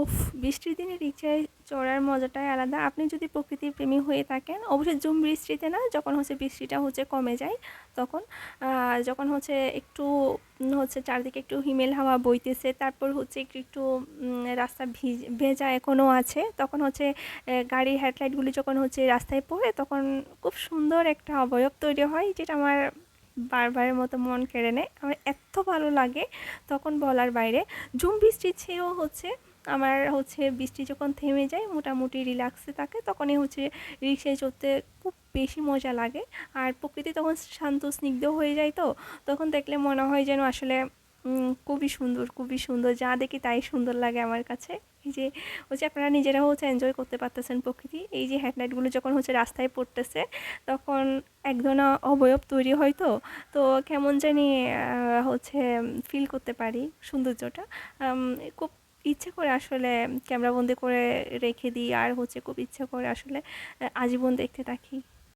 উফ বৃষ্টির দিনে রিক্সায় চড়ার মজাটাই আলাদা। আপনি যদি প্রকৃতির প্রেমী হয়ে থাকেন অবশ্যই জুম বৃষ্টিতে না, যখন হচ্ছে বৃষ্টিটা হচ্ছে কমে যায়, তখন যখন হচ্ছে একটু, হচ্ছে চারদিকে একটু হিমেল হাওয়া বইতেছে, তারপর হচ্ছে একটু একটু রাস্তা ভিজ এখনও আছে, তখন হচ্ছে গাড়ির হেডলাইটগুলি যখন হচ্ছে রাস্তায় পড়ে, তখন খুব সুন্দর একটা অবয়ব তৈরি হয়, যেটা আমার বারবারের মতো মন কেড়ে নেয়। আমার এত ভালো লাগে তখন বলার বাইরে। ঝুম বৃষ্টির চেয়েও হচ্ছে আমার হচ্ছে বৃষ্টি যখন থেমে যায়, মোটামুটি রিল্যাক্সে থাকে, তখনই হচ্ছে রিক্সায় চড়তে খুব বেশি মজা লাগে। আর প্রকৃতি তখন শান্ত, স্নিগ্ধ হয়ে যায় তো, তখন দেখলে মনে হয় যেন আসলে খুবই সুন্দর খুবই সুন্দর। যা দেখি তাই সুন্দর লাগে আমার কাছে। এই যে হচ্ছে আপনারা নিজেরা হচ্ছে এনজয় করতে পারতেছেন প্রকৃতি। এই যে হেডলাইটগুলো যখন হচ্ছে রাস্তায় পড়তেছে, তখন এক ধরনের অবয়ব তৈরি হয় তো তো কেমন জানি হচ্ছে ফিল করতে পারি সৌন্দর্যটা। খুব ইচ্ছে করে আসলে ক্যামেরাবন্দি করে রেখে দিই, আর হচ্ছে খুব ইচ্ছা করে আসলে আজীবন দেখতে থাকি।